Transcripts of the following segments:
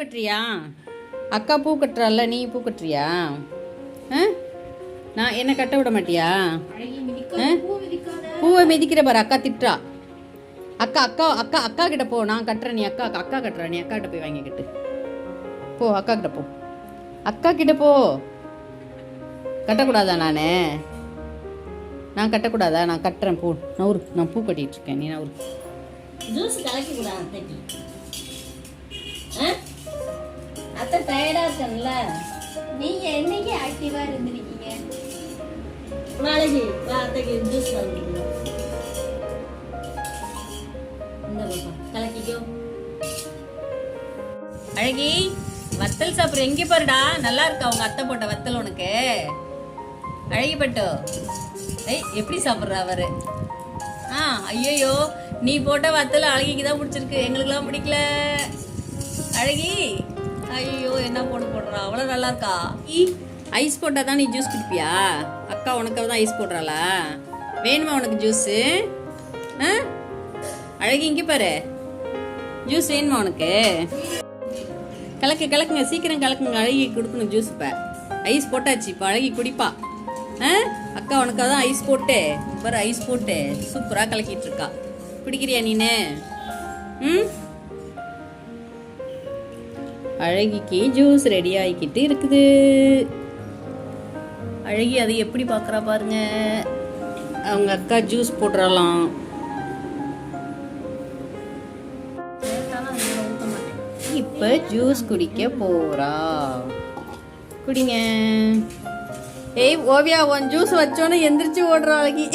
கட்டுறியா அக்கா பூ கட்டுறால நீ பூ கட்டுறியா நான் என்ன கட்ட விட மாட்டியா? பூவை மிதிக்கிற பாரு அக்கா திட்டுறா. அக்கா அக்கா அக்கா அக்கா கிட்ட போ நான் கட்டுறேன் நீ அக்கா அக்கா கட்டுற நீ அக்கா கிட்ட போய் வாங்கிக்கிட்டு. போ அக்கா கிட்ட போ. அக்கா கிட்ட போ. கட்டக்கூடாதா நான்? நான் கட்டக்கூடாதா? நான் கட்டுறேன் பூ. நவுரு நான் பூ கட்டிட்டு இருக்கேன் நீ நவுரு ஜூஸ் கலக்கி கூட அத்தைக்கு. ஆ? அத்தை டயர்டா இருக்கல நீங்க என்னைக்கு ஆக்டிவா இருந்திருக்கீங்க? நாளைக்கு வா அத்தைக்கு ஜூஸ் இந்த பாப்பா கலக்கிக்கோ. அழகி வத்தல் சாப்பிட்ற எங்கே பாருடா நல்லா இருக்கா உங்க அத்தை போட்ட வத்தல் உனக்கு? அழகி பட்டு. ஐய் எப்படி சாப்பிட்ற அவரு? ஆ ஐயோ நீ போட்ட வத்தல் அழகிக்கு தான் பிடிச்சிருக்கு. எங்களுக்குலாம் பிடிக்கல. அழகி ஐயோ என்ன போட்டு போடுறா? அவ்வளோ நல்லா இருக்கா ஈ ஐஸ் போட்டால் தான் நீ ஜூஸ் குடிப்பியா? அக்கா உனக்கு தான் ஐஸ் போடுறாளா? வேணுமா உனக்கு ஜூஸு ஆ? அழகி இங்கே பாரு. ஜூஸ் வேணுமா உனக்கு? கலக்கு கலக்குங்க சீக்கிரம் கலக்குங்க. அழகி கொடுக்கணும் ஜூஸ் இப்போ. ஐஸ் போட்டாச்சு இப்போ அழகி குடிப்பா. ஆ? அக்கா உனக்கு தான் ஐஸ் போட்டு. பாரு ஐஸ் போட்டு சூப்பராக கலக்கிட்டு இருக்கா. குடிக்கிறியா நீனு? ம்? அழகிக்கு ஜூஸ் ரெடி ஆகிக்கிட்டு இருக்குது. அழகி அதை எப்படி பார்க்குறா பாருங்க. அவங்க அக்கா ஜூஸ் போட்டுறலாம். இப்போ ஜூஸ் குடிக்க போறா. குடிங்க. ஏய் ஓவியா உன் ஜூஸ் வச்சோன்னே எந்திரிச்சு ஓடுறா அழகி.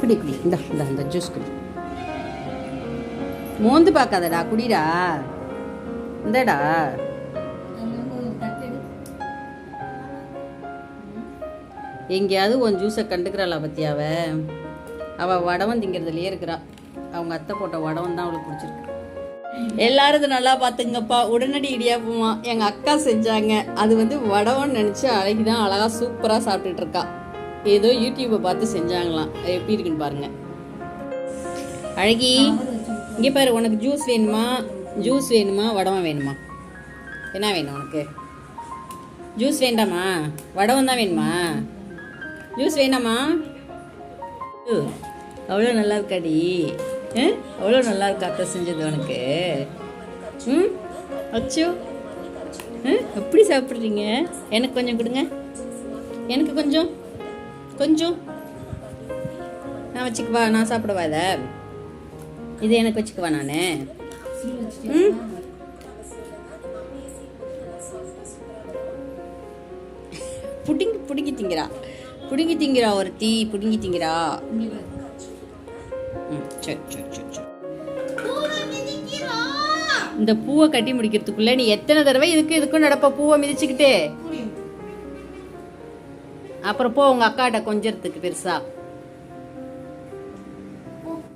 குடி குடி. இந்த இந்த ஜூஸ் குடி. மோந்து பார்க்காதடா குடிடா. இந்தடா. எங்கேயாவது உன் ஜூஸை கண்டுக்கிறாளா பத்தியாவ? அவ வடவன் திங்கிறதுலயே இருக்கிறா. அவங்க அத்தை போட்ட வடவன் தான் அவளுக்கு பிடிச்சிருக்கு. எல்லாரும் இதை நல்லா பார்த்துங்கப்பா. உடனடி இடியாப்பமா. எங்க அக்கா செஞ்சாங்க. அது வந்து வடவன் நினைச்சு அழகி தான் அழகா சூப்பரா சாப்பிட்டுட்டு இருக்கா ஏதோ யூடியூப்பை பார்த்து செஞ்சாங்களாம். எப்படி இருக்குன்னு பாருங்க. அழகி இங்கே பாரு உனக்கு ஜூஸ் வேணுமா? ஜூஸ் வேணுமா வடவம் வேணுமா? என்ன வேணும் உனக்கு? ஜூஸ் வேண்டாமா? வடவம் தான் வேணுமா? ஜூஸ் வேணாமா அவ்வளோ நல்லா இருக்காடி அவ்வளோ நல்லா இருக்கா அத்தை செஞ்சது உனக்கு? ம் அச்சோ. ஆ? எப்படி சாப்பிட்றீங்க? எனக்கு கொஞ்சம் கொடுங்க. எனக்கு கொஞ்சம் கொஞ்சம். நான் வச்சுக்குவா நான் சாப்பிடுவா இதை? இது எனக்கு வச்சுக்குவா நான்? புடுங்கி புடுங்கி திங்கிறா. புடுங்கி திங்கிறா ஒருத்தி புடுங்கி திங்கிறா. ம் சரி சரி சரி சரி. இந்த பூவை கட்டி முடிக்கிறதுக்குள்ள நீ எத்தனை தடவை இதுக்கு இதுக்கும் நடப்ப பூவை மிதிச்சுக்கிட்டு? அப்புறம் போ உங்க அக்காட்ட கொஞ்சறதுக்கு பெருசா.